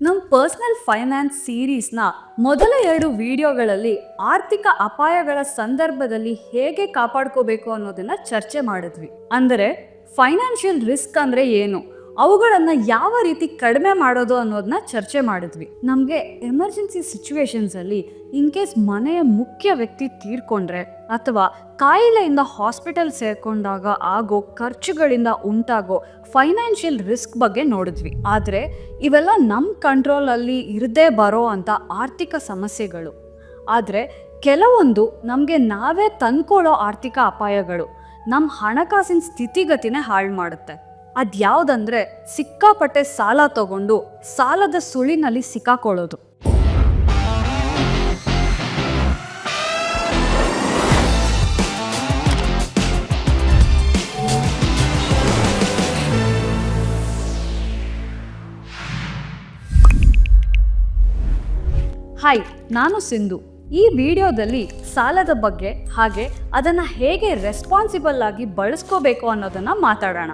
ನಮ್ಮ personal finance ಸೀರೀಸ್ನ ಮೊದಲ ಎರಡು ವಿಡಿಯೋಗಳಲ್ಲಿ ಆರ್ಥಿಕ ಅಪಾಯಗಳ ಸಂದರ್ಭದಲ್ಲಿ ಹೇಗೆ ಕಾಪಾಡ್ಕೋಬೇಕು ಅನ್ನೋದನ್ನ ಚರ್ಚೆ ಮಾಡಿದ್ವಿ. ಅಂದರೆ ಫೈನಾನ್ಷಿಯಲ್ ರಿಸ್ಕ್ ಅಂದರೆ ಏನು? ಅವುಗಳನ್ನು ಯಾವ ರೀತಿ ಕಡಿಮೆ ಮಾಡೋದು ಅನ್ನೋದನ್ನ ಚರ್ಚೆ ಮಾಡಿದ್ವಿ. ನಮಗೆ ಎಮರ್ಜೆನ್ಸಿ ಸಿಚುವೇಶನ್ಸಲ್ಲಿ ಇನ್ ಕೇಸ್ ಮನೆಯ ಮುಖ್ಯ ವ್ಯಕ್ತಿ ತೀರ್ಕೊಂಡ್ರೆ ಅಥವಾ ಕಾಯಿಲೆಯಿಂದ ಹಾಸ್ಪಿಟಲ್ ಸೇರ್ಕೊಂಡಾಗ ಆಗೋ ಖರ್ಚುಗಳಿಂದ ಉಂಟಾಗೋ ಫೈನಾನ್ಷಿಯಲ್ ರಿಸ್ಕ್ ಬಗ್ಗೆ ನೋಡಿದ್ವಿ. ಆದರೆ ಇವೆಲ್ಲ ನಮ್ಮ ಕಂಟ್ರೋಲಲ್ಲಿ ಇರದೇ ಬರೋ ಅಂಥ ಆರ್ಥಿಕ ಸಮಸ್ಯೆಗಳು. ಆದರೆ ಕೆಲವೊಂದು ನಮಗೆ ನಾವೇ ತಂದ್ಕೊಳ್ಳೋ ಆರ್ಥಿಕ ಅಪಾಯಗಳು ನಮ್ಮ ಹಣಕಾಸಿನ ಸ್ಥಿತಿಗತಿನೇ ಹಾಳು ಮಾಡುತ್ತೆ. ಅದ್ಯಾವುದಂದ್ರೆ ಸಿಕ್ಕಾಪಟ್ಟೆ ಸಾಲ ತಗೊಂಡು ಸಾಲದ ಸುಳಿನಲ್ಲಿ ಸಿಕ್ಕಾಕೊಳ್ಳೋದು. ಹಾಯ್, ನಾನು ಸಿಂಧು. ಈ ವಿಡಿಯೋದಲ್ಲಿ ಸಾಲದ ಬಗ್ಗೆ ಹಾಗೆ ಅದನ್ನು ಹೇಗೆ ರೆಸ್ಪಾನ್ಸಿಬಲ್ ಆಗಿ ಬಳಸ್ಕೋಬೇಕು ಅನ್ನೋದನ್ನ ಮಾತಾಡೋಣ.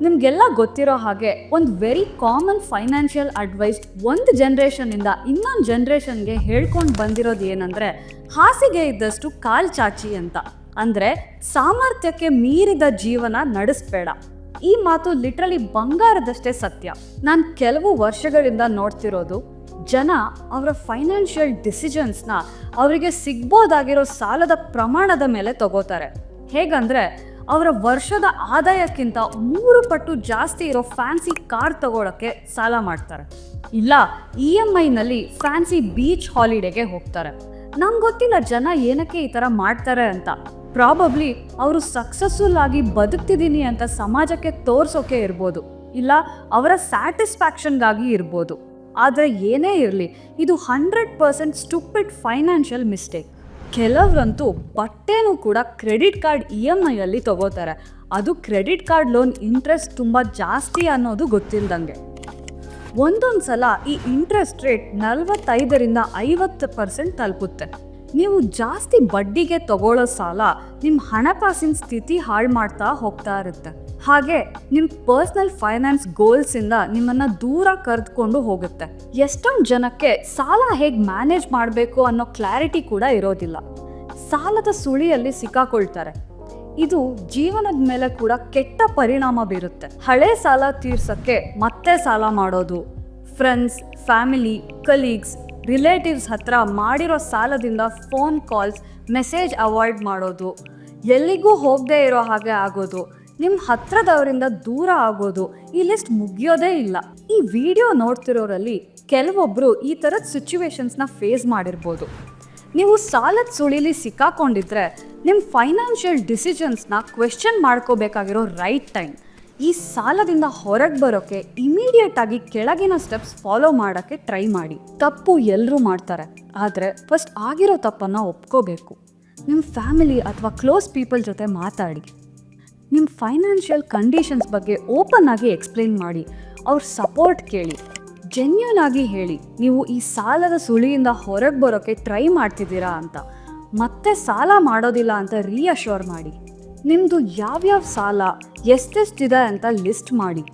ನಿಮ್ಗೆಲ್ಲ ಗೊತ್ತಿರೋ ಹಾಗೆ ಒಂದು ವೆರಿ ಕಾಮನ್ ಫೈನಾನ್ಷಿಯಲ್ ಅಡ್ವೈಸ್ ಒಂದು ಜನ್ರೇಷನಿಂದ ಇನ್ನೊಂದು ಜನ್ರೇಷನ್ಗೆ ಹೇಳ್ಕೊಂಡು ಬಂದಿರೋದು ಏನಂದ್ರೆ ಹಾಸಿಗೆ ಇದ್ದಷ್ಟು ಕಾಲ್ ಚಾಚಿ ಅಂತ. ಅಂದ್ರೆ ಸಾಮರ್ಥ್ಯಕ್ಕೆ ಮೀರಿದ ಜೀವನ ನಡೆಸಬೇಡ. ಈ ಮಾತು ಲಿಟ್ರಲಿ ಬಂಗಾರದಷ್ಟೇ ಸತ್ಯ. ನಾನು ಕೆಲವು ವರ್ಷಗಳಿಂದ ನೋಡ್ತಿರೋದು, ಜನ ಅವರ ಫೈನಾನ್ಷಿಯಲ್ ಡಿಸಿಷನ್ಸ್ನ ಅವರಿಗೆ ಸಿಗ್ಬೋದಾಗಿರೋ ಸಾಲದ ಪ್ರಮಾಣದ ಮೇಲೆ ತಗೋತಾರೆ. ಹೇಗಂದ್ರೆ ಅವರ ವರ್ಷದ ಆದಾಯಕ್ಕಿಂತ ಮೂರು ಪಟ್ಟು ಜಾಸ್ತಿ ಇರೋ ಫ್ಯಾನ್ಸಿ ಕಾರ್ ತಗೊಳ್ಳೋಕ್ಕೆ ಸಾಲ ಮಾಡ್ತಾರೆ. ಇಲ್ಲ, ಇ ಎಂ ಐನಲ್ಲಿ ಫ್ಯಾನ್ಸಿ ಬೀಚ್ ಹಾಲಿಡೇಗೆ ಹೋಗ್ತಾರೆ. ನಂಗೆ ಗೊತ್ತಿಲ್ಲ ಜನ ಏನಕ್ಕೆ ಈ ಥರ ಮಾಡ್ತಾರೆ ಅಂತ. ಪ್ರಾಬಬ್ಲಿ ಅವರು ಸಕ್ಸಸ್ಫುಲ್ ಆಗಿ ಬದುಕ್ತಿದ್ದೀನಿ ಅಂತ ಸಮಾಜಕ್ಕೆ ತೋರಿಸೋಕೆ ಇರ್ಬೋದು. ಇಲ್ಲ, ಅವರ ಸ್ಯಾಟಿಸ್ಫ್ಯಾಕ್ಷನ್ಗಾಗಿ ಇರ್ಬೋದು. ಆದರೆ ಏನೇ ಇರಲಿ, ಇದು hundred percent stupid financial mistake. ಕೆಲವರಂತೂ ಬಟ್ಟೆನೂ ಕೂಡ ಕ್ರೆಡಿಟ್ ಕಾರ್ಡ್ ಇ ಎಂ ಐಯಲ್ಲಿ ತಗೋತಾರೆ. ಅದು ಕ್ರೆಡಿಟ್ ಕಾರ್ಡ್ ಲೋನ್ ಇಂಟ್ರೆಸ್ಟ್ ತುಂಬ ಜಾಸ್ತಿ ಅನ್ನೋದು ಗೊತ್ತಿಲ್ದಂಗೆ. ಒಂದೊಂದು ಸಲ ಈ ಇಂಟ್ರೆಸ್ಟ್ ರೇಟ್ ನಲವತ್ತೈದರಿಂದ ಐವತ್ತು ಪರ್ಸೆಂಟ್ ತಲುಪುತ್ತೆ. ನೀವು ಜಾಸ್ತಿ ಬಡ್ಡಿಗೆ ತಗೊಳ್ಳೋ ಸಾಲ ನಿಮ್ಮ ಹಣಕಾಸಿನ ಸ್ಥಿತಿ ಹಾಳು ಮಾಡ್ತಾ ಹೋಗ್ತಾ ಇರುತ್ತೆ. ಹಾಗೆ ನಿಮ್ಮ ಪರ್ಸ್ನಲ್ ಫೈನಾನ್ಸ್ ಗೋಲ್ಸಿಂದ ನಿಮ್ಮನ್ನು ದೂರ ಕರೆದುಕೊಂಡು ಹೋಗುತ್ತೆ. ಎಷ್ಟೊಂದು ಜನಕ್ಕೆ ಸಾಲ ಹೇಗೆ ಮ್ಯಾನೇಜ್ ಮಾಡಬೇಕು ಅನ್ನೋ ಕ್ಲಾರಿಟಿ ಕೂಡ ಇರೋದಿಲ್ಲ. ಸಾಲದ ಸುಳಿಯಲ್ಲಿ ಸಿಕ್ಕಾಕೊಳ್ತಾರೆ. ಇದು ಜೀವನದ ಮೇಲೆ ಕೂಡ ಕೆಟ್ಟ ಪರಿಣಾಮ ಬೀರುತ್ತೆ. ಹಳೆ ಸಾಲ ತೀರ್ಸಕ್ಕೆ ಮತ್ತೆ ಸಾಲ ಮಾಡೋದು ಫ್ರೆಂಡ್ಸ್ ಫ್ಯಾಮಿಲಿ ಕಲೀಗ್ಸ್ ರಿಲೇಟಿವ್ಸ್ ಹತ್ರ ಮಾಡಿರೋ ಸಾಲದಿಂದ ಫೋನ್ ಕಾಲ್ಸ್ ಮೆಸೇಜ್ ಅವಾಯ್ಡ್ ಮಾಡೋದು, ಎಲ್ಲಿಗೂ ಹೋಗದೆ ಇರೋ ಹಾಗೆ ಆಗೋದು ನಿಮ್ಮ ಹತ್ರದವರಿಂದ ದೂರ ಆಗೋದು ಈ ಲಿಸ್ಟ್ ಮುಗಿಯೋದೇ ಇಲ್ಲ. ಈ ವಿಡಿಯೋ ನೋಡ್ತಿರೋರಲ್ಲಿ ಕೆಲವೊಬ್ಬರು ಈ ಥರದ ಸಿಚುವೇಶನ್ಸ್ನ ಫೇಸ್ ಮಾಡಿರ್ಬೋದು. ನೀವು ಸಾಲದ ಸುಳಿಲಿ ಸಿಕ್ಕಾಕೊಂಡಿದ್ರೆ ನಿಮ್ಮ ಫೈನಾನ್ಷಿಯಲ್ ಡಿಸಿಷನ್ಸ್ನ ಕ್ವೆಶ್ಚನ್ ಮಾಡ್ಕೋಬೇಕಾಗಿರೋ ರೈಟ್ ಟೈಮ್. ಈ ಸಾಲದಿಂದ ಹೊರಗೆ ಬರೋಕ್ಕೆ ಇಮಿಡಿಯೇಟ್ ಆಗಿ ಕೆಳಗಿನ ಸ್ಟೆಪ್ಸ್ ಫಾಲೋ ಮಾಡೋಕ್ಕೆ ಟ್ರೈ ಮಾಡಿ. ತಪ್ಪು ಎಲ್ಲರೂ ಮಾಡ್ತಾರೆ, ಆದರೆ ಫಸ್ಟ್ ಆಗಿರೋ ತಪ್ಪನ್ನು ಒಪ್ಕೋಬೇಕು. ನಿಮ್ಮ ಫ್ಯಾಮಿಲಿ ಅಥವಾ ಕ್ಲೋಸ್ ಪೀಪಲ್ ಜೊತೆ ಮಾತಾಡಿ. ನಿಮ್ಮ ಫೈನಾನ್ಷಿಯಲ್ ಕಂಡೀಷನ್ಸ್ ಬಗ್ಗೆ ಓಪನ್ ಆಗಿ ಎಕ್ಸ್ಪ್ಲೇನ್ ಮಾಡಿ, ಅವ್ರ ಸಪೋರ್ಟ್ ಕೇಳಿ ಜೆನ್ಯೂನ್ ಆಗಿ ಹೇಳಿ, ನೀವು ಈ ಸಾಲದ ಸುಳಿಯಿಂದ ಹೊರಗೆ ಬರೋಕ್ಕೆ ಟ್ರೈ ಮಾಡ್ತಿದ್ದೀರಾ ಅಂತ. ಮತ್ತೆ ಸಾಲ ಮಾಡೋದಿಲ್ಲ ಅಂತ ರೀಅಶ್ಯೂರ್ ಮಾಡಿ. ನಿಮ್ಮದು ಯಾವ್ಯಾವ ಸಾಲ, ಎಷ್ಟೆಷ್ಟಿದೆ ಅಂತ ಲಿಸ್ಟ್ ಮಾಡಿ.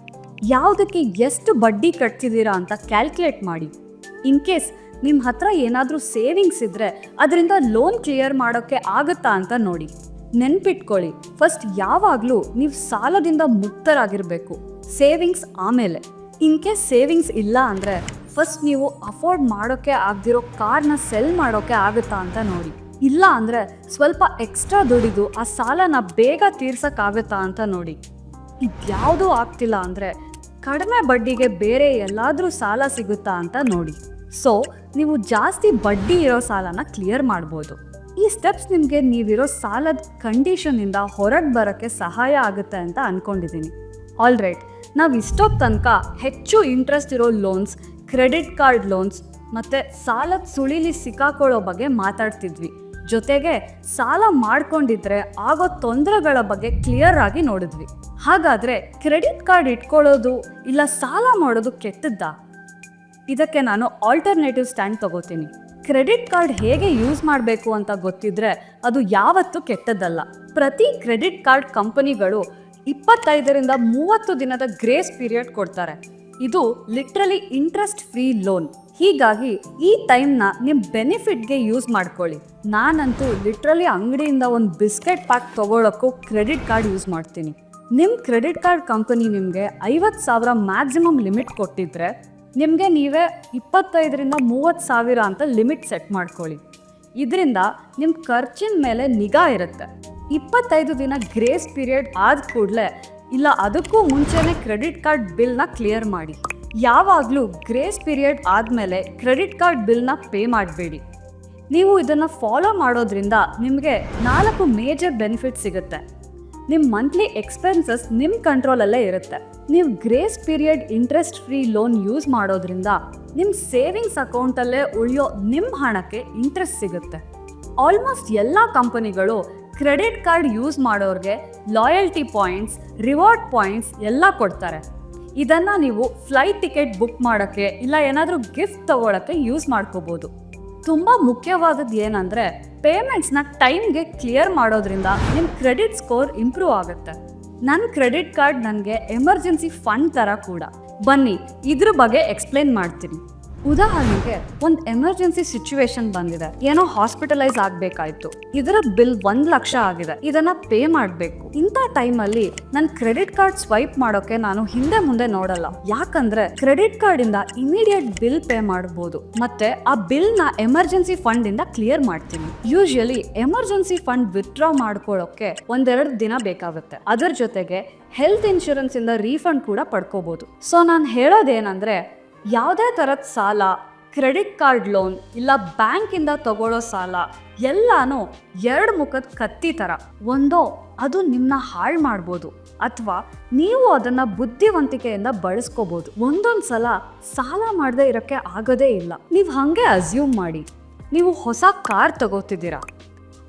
ಯಾವುದಕ್ಕೆ ಎಷ್ಟು ಬಡ್ಡಿ ಕಟ್ತಿದ್ದೀರಾ ಅಂತ ಕ್ಯಾಲ್ಕುಲೇಟ್ ಮಾಡಿ. ಇನ್ ಕೇಸ್ ನಿಮ್ಮ ಹತ್ರ ಏನಾದರೂ ಸೇವಿಂಗ್ಸ್ ಇದ್ದರೆ ಅದರಿಂದ ಲೋನ್ ಕ್ಲಿಯರ್ ಮಾಡೋಕ್ಕೆ ಆಗುತ್ತಾ ಅಂತ ನೋಡಿ. ನೆನ್ಪಿಟ್ಕೊಳ್ಳಿ. ಫಸ್ಟ್ ಯಾವಾಗಲೂ ನೀವು ಸಾಲದಿಂದ ಮುಕ್ತರಾಗಿರಬೇಕು. ಸೇವಿಂಗ್ಸ್ ಆಮೇಲೆ. ಇನ್ ಕೇಸ್ ಸೇವಿಂಗ್ಸ್ ಇಲ್ಲ ಅಂದರೆ ಫಸ್ಟ್ ನೀವು ಅಫೋರ್ಡ್ ಮಾಡೋಕ್ಕೆ ಆಗದಿರೋ ಕಾರ್ನ ಸೆಲ್ ಮಾಡೋಕ್ಕೆ ಆಗುತ್ತಾ ಅಂತ ನೋಡಿ. ಇಲ್ಲ ಅಂದರೆ ಸ್ವಲ್ಪ ಎಕ್ಸ್ಟ್ರಾ ದುಡಿದು ಆ ಸಾಲನ ಬೇಗ ತೀರ್ಸೋಕ್ಕಾಗುತ್ತಾ ಅಂತ ನೋಡಿ. ಇದ್ಯಾವುದೂ ಆಗ್ತಿಲ್ಲ ಅಂದರೆ ಕಡಿಮೆ ಬಡ್ಡಿಗೆ ಬೇರೆ ಎಲ್ಲಾದರೂ ಸಾಲ ಸಿಗುತ್ತಾ ಅಂತ ನೋಡಿ. ಸೊ, ನೀವು ಜಾಸ್ತಿ ಬಡ್ಡಿ ಇರೋ ಸಾಲನ ಕ್ಲಿಯರ್ ಮಾಡ್ಬೋದು. ಈ ಸ್ಟೆಪ್ಸ್ ನಿಮಗೆ ನೀವಿರೋ ಸಾಲದ ಕಂಡೀಷನಿಂದ ಹೊರಗೆ ಬರೋಕ್ಕೆ ಸಹಾಯ ಆಗುತ್ತೆ ಅಂತ ಅಂದ್ಕೊಂಡಿದ್ದೀನಿ ಆಲ್ ರೈಟ್ ನಾವು ಇಷ್ಟೊತ್ತು ತನಕ ಹೆಚ್ಚು ಇಂಟ್ರೆಸ್ಟ್ ಇರೋ ಲೋನ್ಸ್ ಕ್ರೆಡಿಟ್ ಕಾರ್ಡ್ ಲೋನ್ಸ್ ಮತ್ತು ಸಾಲದ ಸುಳಿಲಿ ಸಿಕ್ಕಾಕೊಳ್ಳೋ ಬಗ್ಗೆ ಮಾತಾಡ್ತಿದ್ವಿ. ಜೊತೆಗೆ ಸಾಲ ಮಾಡ್ಕೊಂಡಿದ್ರೆ ಆಗೋ ತೊಂದರೆಗಳ ಬಗ್ಗೆ ಕ್ಲಿಯರ್ ಆಗಿ ನೋಡಿದ್ವಿ. ಹಾಗಾದರೆ ಕ್ರೆಡಿಟ್ ಕಾರ್ಡ್ ಇಟ್ಕೊಳ್ಳೋದು ಇಲ್ಲ ಸಾಲ ಮಾಡೋದು ಕೆಟ್ಟದ್ದಾ? ಇದಕ್ಕೆ ನಾನು ಆಲ್ಟರ್ನೇಟಿವ್ ಸ್ಟ್ಯಾಂಡ್ ತಗೋತೀನಿ. ಕ್ರೆಡಿಟ್ ಕಾರ್ಡ್ ಹೇಗೆ ಯೂಸ್ ಮಾಡಬೇಕು ಅಂತ ಗೊತ್ತಿದ್ರೆ ಅದು ಯಾವತ್ತೂ ಕೆಟ್ಟದ್ದಲ್ಲ. ಪ್ರತಿ ಕ್ರೆಡಿಟ್ ಕಾರ್ಡ್ ಕಂಪನಿಗಳು ಇಪ್ಪತ್ತೈದರಿಂದ ಮೂವತ್ತು ದಿನದ ಗ್ರೇಸ್ ಪೀರಿಯಡ್ ಕೊಡ್ತಾರೆ. ಇದು ಲಿಟ್ರಲಿ ಇಂಟ್ರೆಸ್ಟ್ ಫ್ರೀ ಲೋನ್. ಹೀಗಾಗಿ ಈ ಟೈಮ್ನ ನಿಮ್ಮ ಬೆನಿಫಿಟ್ಗೆ ಯೂಸ್ ಮಾಡ್ಕೊಳ್ಳಿ. ನಾನಂತೂ ಲಿಟ್ರಲಿ ಅಂಗಡಿಯಿಂದ ಒಂದು ಬಿಸ್ಕೆಟ್ ಪ್ಯಾಕ್ ತೊಗೊಳಕ್ಕೂ ಕ್ರೆಡಿಟ್ ಕಾರ್ಡ್ ಯೂಸ್ ಮಾಡ್ತೀನಿ. ನಿಮ್ಮ ಕ್ರೆಡಿಟ್ ಕಾರ್ಡ್ ಕಂಪನಿ ನಿಮಗೆ ಐವತ್ತು ಸಾವಿರ ಮ್ಯಾಕ್ಸಿಮಮ್ ಲಿಮಿಟ್ ಕೊಟ್ಟಿದ್ರೆ ನಿಮಗೆ ನೀವೇ ಇಪ್ಪತ್ತೈದರಿಂದ ಮೂವತ್ತು ಸಾವಿರ ಅಂತ ಲಿಮಿಟ್ ಸೆಟ್ ಮಾಡ್ಕೊಳ್ಳಿ. ಇದರಿಂದ ನಿಮ್ಮ ಖರ್ಚಿನ ಮೇಲೆ ನಿಗಾ ಇರುತ್ತೆ. ಇಪ್ಪತ್ತೈದು ದಿನ ಗ್ರೇಸ್ ಪೀರಿಯಡ್ ಆದ ಕೂಡಲೇ ಇಲ್ಲ ಅದಕ್ಕೂ ಮುಂಚೆನೇ ಕ್ರೆಡಿಟ್ ಕಾರ್ಡ್ ಬಿಲ್ನ ಕ್ಲಿಯರ್ ಮಾಡಿ. ಯಾವಾಗಲೂ ಗ್ರೇಸ್ ಪೀರಿಯಡ್ ಆದಮೇಲೆ ಕ್ರೆಡಿಟ್ ಕಾರ್ಡ್ ಬಿಲ್ನ ಪೇ ಮಾಡಬೇಡಿ. ನೀವು ಇದನ್ನು ಫಾಲೋ ಮಾಡೋದ್ರಿಂದ ನಿಮಗೆ ನಾಲ್ಕು ಮೇಜರ್ ಬೆನಿಫಿಟ್ ಸಿಗುತ್ತೆ. ನಿಮ್ಮ ಮಂತ್ಲಿ ಎಕ್ಸ್ಪೆನ್ಸಸ್ ನಿಮ್ಮ ಕಂಟ್ರೋಲಲ್ಲೇ ಇರುತ್ತೆ. ನೀವು grace period interest free loan use ಮಾಡೋದ್ರಿಂದ ನಿಮ್ಮ ಸೇವಿಂಗ್ಸ್ ಅಕೌಂಟಲ್ಲೇ ಉಳಿಯೋ ನಿಮ್ಮ ಹಣಕ್ಕೆ ಇಂಟ್ರೆಸ್ಟ್ ಸಿಗುತ್ತೆ. ಆಲ್ಮೋಸ್ಟ್ ಎಲ್ಲ ಕಂಪನಿಗಳು ಕ್ರೆಡಿಟ್ ಕಾರ್ಡ್ ಯೂಸ್ ಮಾಡೋರಿಗೆ ಲಾಯಲ್ಟಿ ಪಾಯಿಂಟ್ಸ್ ರಿವಾರ್ಡ್ ಪಾಯಿಂಟ್ಸ್ ಎಲ್ಲ ಕೊಡ್ತಾರೆ. ಇದನ್ನು ನೀವು ಫ್ಲೈಟ್ ಟಿಕೆಟ್ ಬುಕ್ ಮಾಡೋಕ್ಕೆ ಇಲ್ಲ ಏನಾದರೂ ಗಿಫ್ಟ್ ತಗೊಳ್ಳೋಕ್ಕೆ ಯೂಸ್ ಮಾಡ್ಕೋಬೋದು. ತುಂಬ ಮುಖ್ಯವಾದದ್ದು ಏನಂದರೆ ಪೇಮೆಂಟ್ಸ್ನ ಟೈಮ್ಗೆ ಕ್ಲಿಯರ್ ಮಾಡೋದ್ರಿಂದ ನಿಮ್ಮ ಕ್ರೆಡಿಟ್ ಸ್ಕೋರ್ ಇಂಪ್ರೂವ್ ಆಗುತ್ತೆ. ನನ್ನ ಕ್ರೆಡಿಟ್ ಕಾರ್ಡ್ ನನಗೆ ಎಮರ್ಜೆನ್ಸಿ ಫಂಡ್ ಥರ ಕೂಡ. ಬನ್ನಿ, ಇದ್ರ ಬಗ್ಗೆ ಎಕ್ಸ್ಪ್ಲೇನ್ ಮಾಡ್ತೀನಿ. ಉದಾಹರಣೆಗೆ ಒಂದು ಎಮರ್ಜೆನ್ಸಿ ಸಿಚುವೇಶನ್ ಬಂದಿದೆ. ಏನೋ ಹಾಸ್ಪಿಟಲೈಸ್ ಆಗ್ಬೇಕಾಯ್ತು. ಇದರ ಬಿಲ್ ಒಂದ್ ಲಕ್ಷ ಆಗಿದೆ. ಇದನ್ನ ಪೇ ಮಾಡಬೇಕು. ಇಂಥ ಅಲ್ಲಿ ನನ್ ಕ್ರೆಡಿಟ್ ಕಾರ್ಡ್ ಸ್ವೈಪ್ ಮಾಡೋಕೆ ನಾನು ಹಿಂದೆ ಮುಂದೆ ನೋಡಲ್ಲ. ಯಾಕಂದ್ರೆ ಕ್ರೆಡಿಟ್ ಕಾರ್ಡ್ ಇಂದ ಇಮಿಡಿಯೇಟ್ ಬಿಲ್ ಪೇ ಮಾಡಬಹುದು ಮತ್ತೆ ಆ ಬಿಲ್ನ ಎಮರ್ಜೆನ್ಸಿ ಫಂಡ್ ಇಂದ ಕ್ಲಿಯರ್ ಮಾಡ್ತೀನಿ. ಯೂಶಲಿ ಎಮರ್ಜೆನ್ಸಿ ಫಂಡ್ ವಿತ್ಡ್ರಾ ಮಾಡ್ಕೊಳ್ಳೋಕೆ ಒಂದೆರಡು ದಿನ ಬೇಕಾಗುತ್ತೆ. ಅದರ ಜೊತೆಗೆ ಹೆಲ್ತ್ ಇನ್ಶೂರೆನ್ಸ್ ಇಂದ ರೀಫಂಡ್ ಕೂಡ ಪಡ್ಕೋಬಹುದು ಸೊ ನಾನು ಹೇಳೋದೇನಂದ್ರೆ ಯಾವುದೇ ಥರದ ಸಾಲ ಕ್ರೆಡಿಟ್ ಕಾರ್ಡ್ ಲೋನ್ ಇಲ್ಲ ಬ್ಯಾಂಕಿಂದ ತಗೊಳ್ಳೋ ಸಾಲ, ಎಲ್ಲಾನು ಎರಡು ಮುಖದ ಕತ್ತಿ ಥರ ಒಂದೋ ಅದು ನಿಮ್ಮನ್ನ ಹಾಳು ಮಾಡ್ಬೋದು. ಅಥವಾ ನೀವು ಅದನ್ನು ಬುದ್ಧಿವಂತಿಕೆಯಿಂದ ಬಳಸ್ಕೋಬೋದು. ಒಂದೊಂದು ಸಲ ಸಾಲ ಮಾಡದೇ ಇರೋಕ್ಕೆ ಆಗೋದೇ ಇಲ್ಲ. ನೀವು ಹಾಗೆ ಅಸ್ಯೂಮ್ ಮಾಡಿ. ನೀವು ಹೊಸ ಕಾರ್ ತಗೋತಿದ್ದೀರಾ.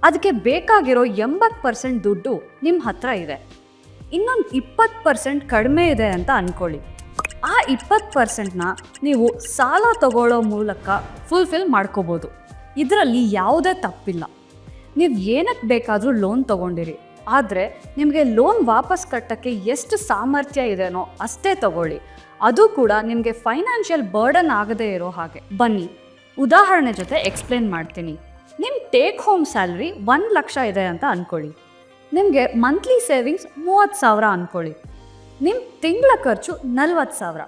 ಅದಕ್ಕೆ ಬೇಕಾಗಿರೋ ಎಂಬತ್ತು ಪರ್ಸೆಂಟ್ ದುಡ್ಡು ನಿಮ್ಮ ಹತ್ರ ಇದೆ. ಇನ್ನೊಂದು ಇಪ್ಪತ್ತು ಪರ್ಸೆಂಟ್ ಕಡಿಮೆ ಇದೆ ಅಂತ ಅಂದ್ಕೊಳ್ಳಿ ಆ ಇಪ್ಪತ್ತು ಪರ್ಸೆಂಟ್ನ ನೀವು ಸಾಲ ತಗೊಳ್ಳೋ ಮೂಲಕ ಫುಲ್ಫಿಲ್ ಮಾಡ್ಕೋಬೋದು. ಇದರಲ್ಲಿ ಯಾವುದೇ ತಪ್ಪಿಲ್ಲ. ನೀವು ಏನಕ್ಕೆ ಬೇಕಾದರೂ ಲೋನ್ ತಗೊಂಡಿರಿ. ಆದರೆ ನಿಮಗೆ ಲೋನ್ ವಾಪಸ್ ಕಟ್ಟೋಕ್ಕೆ ಎಷ್ಟು ಸಾಮರ್ಥ್ಯ ಇದೆಯೋ ಅಷ್ಟೇ ತಗೊಳ್ಳಿ. ಅದು ಕೂಡ ನಿಮಗೆ ಫೈನಾನ್ಷಿಯಲ್ ಬರ್ಡನ್ ಆಗದೇ ಇರೋ ಹಾಗೆ. ಬನ್ನಿ, ಉದಾಹರಣೆ ಜೊತೆ ಎಕ್ಸ್ಪ್ಲೇನ್ ಮಾಡ್ತೀನಿ. ನಿಮ್ಮ ಟೇಕ್ ಹೋಮ್ ಸ್ಯಾಲ್ರಿ ಒಂದು ಲಕ್ಷ ಇದೆ ಅಂತ ಅಂದ್ಕೊಳ್ಳಿ ನಿಮಗೆ ಮಂತ್ಲಿ ಸೇವಿಂಗ್ಸ್ ಮೂವತ್ತು ಸಾವಿರ ಅಂದ್ಕೊಳ್ಳಿ ನಿಮ್ಮ ತಿಂಗಳ ಖರ್ಚು ನಲ್ವತ್ತು ಸಾವಿರ.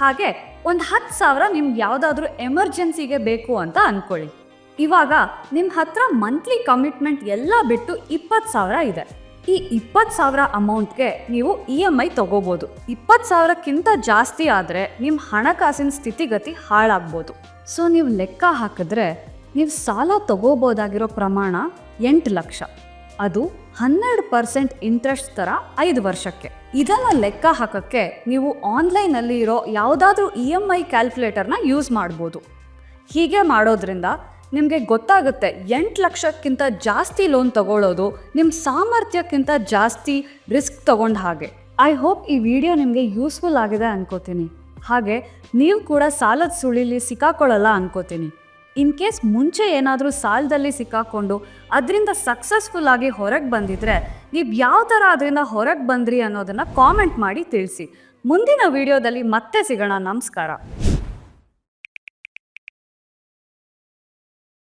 ಹಾಗೆ ಒಂದು ಹತ್ತು ಸಾವಿರ ನಿಮ್ಗೆ ಯಾವುದಾದ್ರೂ ಎಮರ್ಜೆನ್ಸಿಗೆ ಬೇಕು ಅಂತ ಅಂದ್ಕೊಳ್ಳಿ ಇವಾಗ ನಿಮ್ಮ ಹತ್ರ ಮಂತ್ಲಿ ಕಮಿಟ್ಮೆಂಟ್ ಎಲ್ಲ ಬಿಟ್ಟು ಇಪ್ಪತ್ತು ಸಾವಿರ ಇದೆ. ಈ ಇಪ್ಪತ್ತು ಸಾವಿರ ಅಮೌಂಟ್ಗೆ ನೀವು ಇ ಎಂ ಐ ತಗೋಬೋದು. ಇಪ್ಪತ್ತು ಸಾವಿರಕ್ಕಿಂತ ಜಾಸ್ತಿ ಆದರೆ ನಿಮ್ಮ ಹಣಕಾಸಿನ ಸ್ಥಿತಿಗತಿ ಹಾಳಾಗ್ಬೋದು. ಸೊ, ನೀವು ಲೆಕ್ಕ ಹಾಕಿದ್ರೆ ನೀವು ಸಾಲ ತಗೋಬೋದಾಗಿರೋ ಪ್ರಮಾಣ ಎಂಟು ಲಕ್ಷ. ಅದು ಹನ್ನೆರಡು ಪರ್ಸೆಂಟ್ ಇಂಟ್ರೆಸ್ಟ್ ಥರ ಐದು ವರ್ಷಕ್ಕೆ. ಇದನ್ನ ಲೆಕ್ಕ ಹಾಕೋಕ್ಕೆ ನೀವು ಆನ್ಲೈನಲ್ಲಿ ಇರೋ ಯಾವುದಾದ್ರೂ ಇ ಎಂ ಐ ಕ್ಯಾಲ್ಕುಲೇಟರ್ನ ಯೂಸ್ ಮಾಡ್ಬೋದು. ಹೀಗೆ ಮಾಡೋದ್ರಿಂದ ನಿಮಗೆ ಗೊತ್ತಾಗುತ್ತೆ ಎಂಟು ಲಕ್ಷಕ್ಕಿಂತ ಜಾಸ್ತಿ ಲೋನ್ ತಗೊಳ್ಳೋದು ನಿಮ್ಮ ಸಾಮರ್ಥ್ಯಕ್ಕಿಂತ ಜಾಸ್ತಿ ರಿಸ್ಕ್ ತಗೊಂಡ ಹಾಗೆ. ಐ ಹೋಪ್ ಈ ವಿಡಿಯೋ ನಿಮಗೆ ಯೂಸ್ಫುಲ್ ಆಗಿದೆ ಅನ್ಕೋತೀನಿ. ಹಾಗೆ ನೀವು ಕೂಡ ಸಾಲದ ಸುಳಿಲಿ ಸಿಕ್ಕಾಕೊಳ್ಳಲ್ಲ ಅನ್ಕೋತೀನಿ. ಇನ್ ಕೇಸ್ ಮುಂಚೆ ಏನಾದರೂ ಸಾಲದಲ್ಲಿ ಸಿಕ್ಕಾಕೊಂಡು ಅದರಿಂದ ಸಕ್ಸಸ್ಫುಲ್ ಆಗಿ ಹೊರಗೆ ಬಂದಿದ್ರೆ ನೀವು ಯಾವ ಥರ ಅದರಿಂದ ಹೊರಗೆ ಬಂದ್ರಿ ಅನ್ನೋದನ್ನು ಕಾಮೆಂಟ್ ಮಾಡಿ ತಿಳಿಸಿ. ಮುಂದಿನ ವಿಡಿಯೋದಲ್ಲಿ ಮತ್ತೆ ಸಿಗೋಣ. ನಮಸ್ಕಾರ.